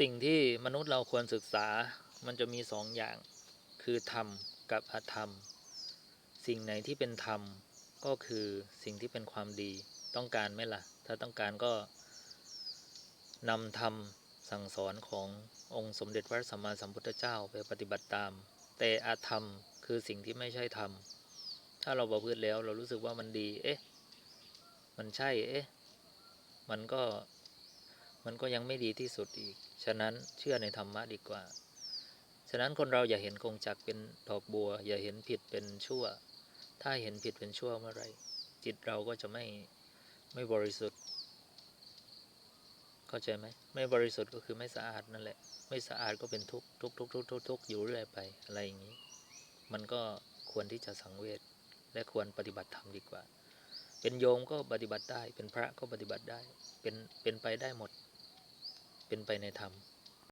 สิ่งที่มนุษย์เราควรศึกษามันจะมีสองอย่าง คือธรรมกับอธรรม สิ่งไหนที่เป็นธรรมก็คือสิ่งที่เป็นความดีต้องการไหมล่ะ ถ้าต้องการก็นำธรรมสั่งสอนขององค์สมเด็จพระสัมมาสัมพุทธเจ้าไปปฏิบัติตาม แต่อธรรมคือสิ่งที่ไม่ใช่ธรรม ถ้าเราประพฤติแล้วเรารู้สึกว่ามันดี เอ๊ะ มันใช่ เอ๊ะ มันก็ มันก็ยังไม่ดีที่สุดอีก ฉะนั้นเชื่อในธรรมะดีกว่า ฉะนั้นคนเราอย่าเห็นกงจักเป็นดอกบัว อย่าเห็นผิดเป็นชั่ว ถ้าเห็นผิดเป็นชั่วเมื่อไรจิตเราก็จะไม่ไม่บริสุทธิ์ เข้าใจไหมไม่บริสุทธิ์ก็คือไม่สะอาดนั่นแหละ ไม่สะอาดก็เป็นทุกข์ทุกข์ทุกข์ทุกข์ทุกข์ทุกข์อยู่เรื่อยไปอะไรอย่างนี้ มันก็ควรที่จะสังเวชและควรปฏิบัติธรรมดีกว่า เป็นโยมก็ปฏิบัติได้ เป็นพระก็ปฏิบัติได้ เป็นเป็นไปได้หมด เป็นไปในธรรม